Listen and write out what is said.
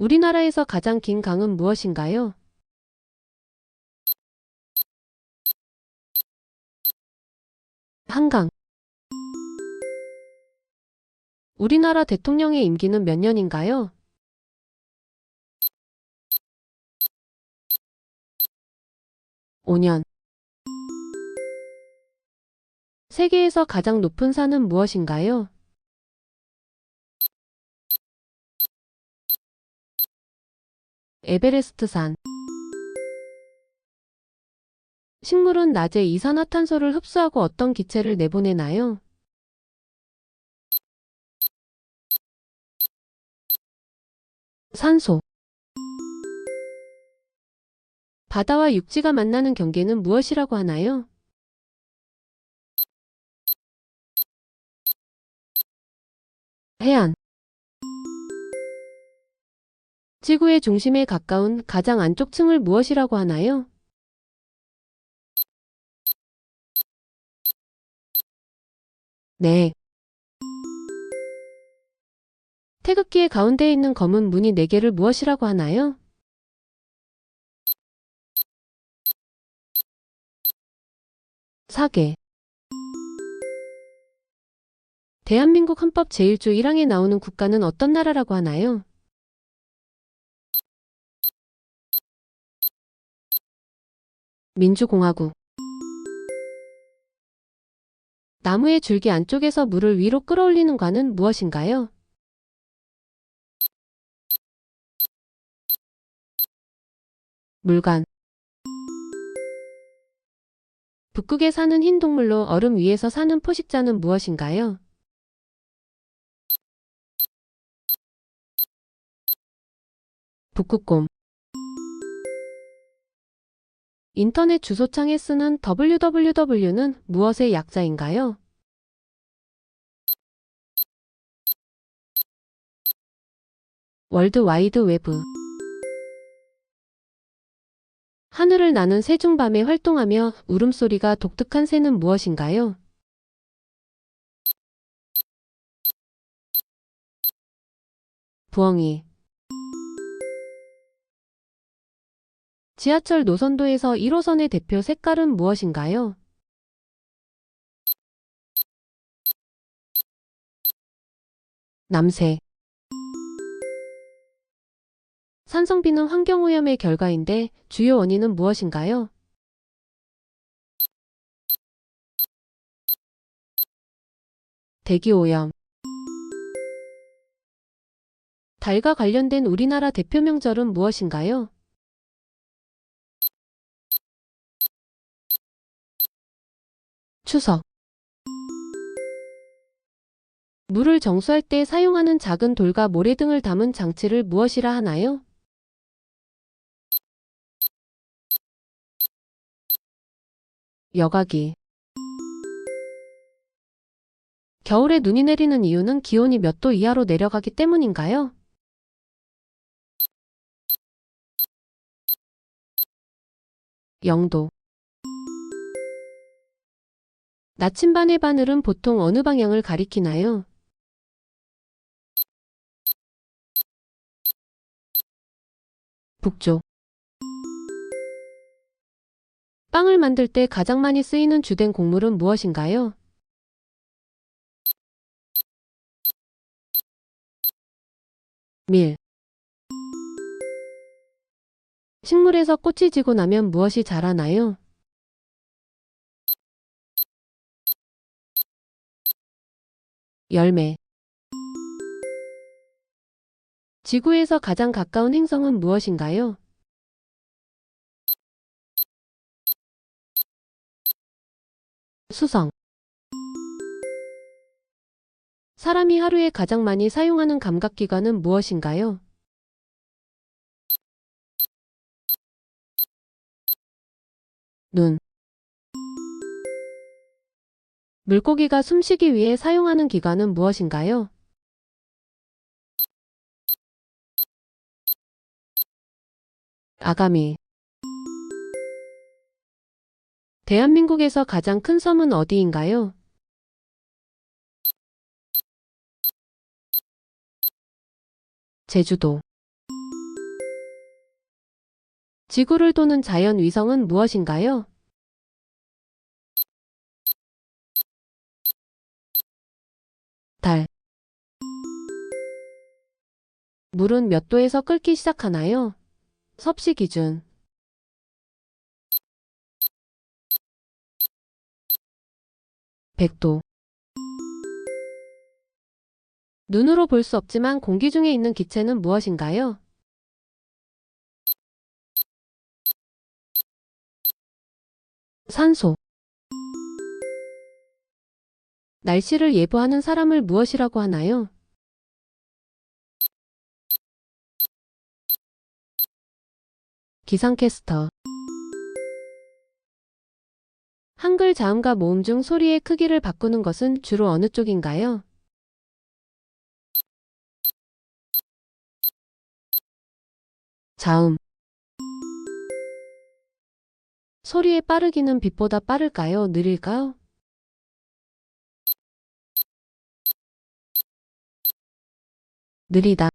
우리나라에서 가장 긴 강은 무엇인가요? 한강. 우리나라 대통령의 임기는 몇 년인가요? 오 년. 세계에서 가장 높은 산은 무엇인가요? 에베레스트 산. 식물은 낮에 이산화탄소를 흡수하고 어떤 기체를 내보내나요? 산소. 바다와 육지가 만나는 경계는 무엇이라고 하나요? 해안. 지구의 중심에 가까운 가장 안쪽 층을 무엇이라고 하나요? 네. 태극기의 가운데에 있는 검은 무늬 4개를 무엇이라고 하나요? 사계. 대한민국 헌법 제1조 1항에 나오는 국가는 어떤 나라라고 하나요? 민주공화국. 나무의 줄기 안쪽에서 물을 위로 끌어올리는 관은 무엇인가요? 물관. 북극에 사는 흰 동물로 얼음 위에서 사는 포식자는 무엇인가요? 북극곰. 인터넷 주소창에 쓰는 www는 무엇의 약자인가요? 월드 와이드 웨브. 하늘을 나는 새중밤에 활동하며 울음소리가 독특한 새는 무엇인가요? 부엉이. 지하철 노선도에서 1호선의 대표 색깔은 무엇인가요? 남색. 산성비는 환경오염의 결과인데 주요 원인은 무엇인가요? 대기오염. 달과 관련된 우리나라 대표 명절은 무엇인가요? 추석. 물을 정수할 때 사용하는 작은 돌과 모래 등을 담은 장치를 무엇이라 하나요? 여과기. 겨울에 눈이 내리는 이유는 기온이 몇 도 이하로 내려가기 때문인가요? 영도. 나침반의 바늘은 보통 어느 방향을 가리키나요? 북쪽. 빵을 만들 때 가장 많이 쓰이는 주된 곡물은 무엇인가요? 밀. 식물에서 꽃이 지고 나면 무엇이 자라나요? 열매. 지구에서 가장 가까운 행성은 무엇인가요? 수성. 사람이 하루에 가장 많이 사용하는 감각기관은 무엇인가요? 눈. 물고기가 숨쉬기 위해 사용하는 기관은 무엇인가요? 아가미. 대한민국에서 가장 큰 섬은 어디인가요? 제주도. 지구를 도는 자연 위성은 무엇인가요? 달. 물은 몇 도에서 끓기 시작하나요? 섭씨 기준. 백도. 눈으로 볼 수 없지만 공기 중에 있는 기체는 무엇인가요? 산소. 날씨를 예보하는 사람을 무엇이라고 하나요? 기상캐스터. 한글 자음과 모음 중 소리의 크기를 바꾸는 것은 주로 어느 쪽인가요? 자음. 소리의 빠르기는 빛보다 빠를까요? 느릴까요? 느리다.